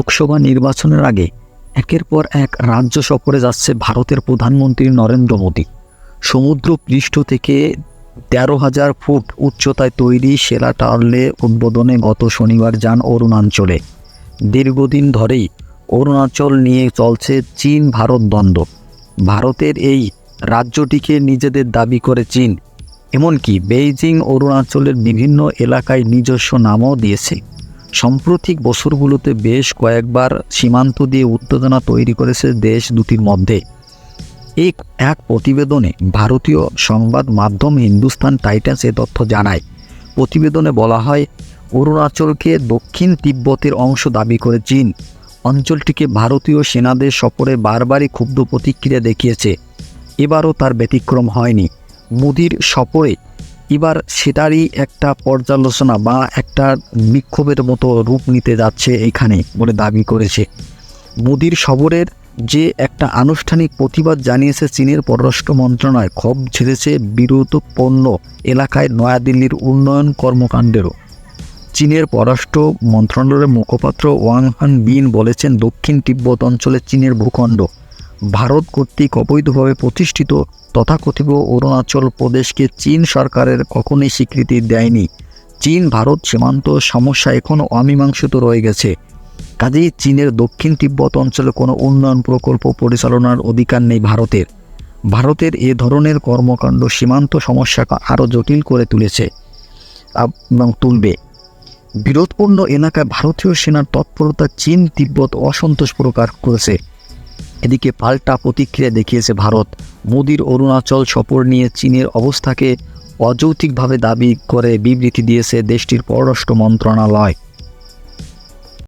লোকসভা নির্বাচনের আগে একের পর এক রাজ্য সফরে যাচ্ছে ভারতের প্রধানমন্ত্রী নরেন্দ্র মোদী। সমুদ্র পৃষ্ঠ থেকে তেরো হাজার ফুট উচ্চতায় তৈরি সেরা টার্লে উদ্বোধনে গত শনিবার যান অরুণাঞ্চলে দীর্ঘদিন ধরেই অরুণাচল নিয়ে চলছে চীন ভারত দ্বন্দ্ব। ভারতের এই রাজ্যটিকে নিজেদের দাবি করে চীন, এমনকি বেইজিং অরুণাচলের বিভিন্ন এলাকায় নিজস্ব নামও দিয়েছে। সাম্প্রতিক বছরগুলোতে বেশ কয়েকবার সীমান্ত দিয়ে উত্তেজনা তৈরি করেছে দেশ দুটির মধ্যে। এই এক প্রতিবেদনে ভারতীয় সংবাদ মাধ্যম হিন্দুস্তান টাইটান্স এ তথ্য জানায়। প্রতিবেদনে বলা হয়, অরুণাচলকে দক্ষিণ তিব্বতের অংশ দাবি করে চীন। অঞ্চলটিকে ভারতীয় সেনাদের সফরে বারবারই ক্ষুব্ধ প্রতিক্রিয়া দেখিয়েছে। এবারও তার ব্যতিক্রম হয়নি। মোদির সফরে এবার সেটারই একটা পর্যালোচনা বা একটা বিক্ষোভের মতো রূপ নিতে যাচ্ছে এখানে বলে দাবি করেছে। মোদির সফরের যে একটা আনুষ্ঠানিক প্রতিবাদ জানিয়েছে চীনের পররাষ্ট্র মন্ত্রণালয়, ক্ষোভ ছেড়েছে বিরোধপূর্ণ এলাকায় নয়াদিল্লির উন্নয়ন কর্মকাণ্ডেরও। চীনের পররাষ্ট্র মন্ত্রণালয়ের মুখপাত্র ওয়াং হান বিন বলেছেন, দক্ষিণ তিব্বত অঞ্চলে চীনের ভূখণ্ড ভারত কর্তৃক অবৈধভাবে প্রতিষ্ঠিত তথাকথিত অরুণাচল প্রদেশকে চীন সরকারের কখনোই স্বীকৃতি দেয়নি। চীন, ভারত সীমান্ত সমস্যা এখনও অমীমাংসিত রয়ে গেছে। কাজেই চীনের দক্ষিণ তিব্বত অঞ্চলে কোনো উন্নয়ন প্রকল্প পরিচালনার অধিকার নেই ভারতের। ভারতের এ ধরনের কর্মকাণ্ড সীমান্ত সমস্যাকে আরও জটিল করে তুলেছে এবং তুলবে। বিরোধপূর্ণ এলাকায় ভারতীয় সেনার তৎপরতা চীন তিব্বত অসন্তোষ প্রকাশ করেছে। এদিকে পাল্টা প্রতিক্রিয়া দেখিয়েছে ভারত। মোদির অরুণাচল সফর নিয়ে চীনের অবস্থাকে অযৌক্তিকভাবে দাবি করে বিবৃতি দিয়েছে দেশটির পররাষ্ট্র মন্ত্রণালয়।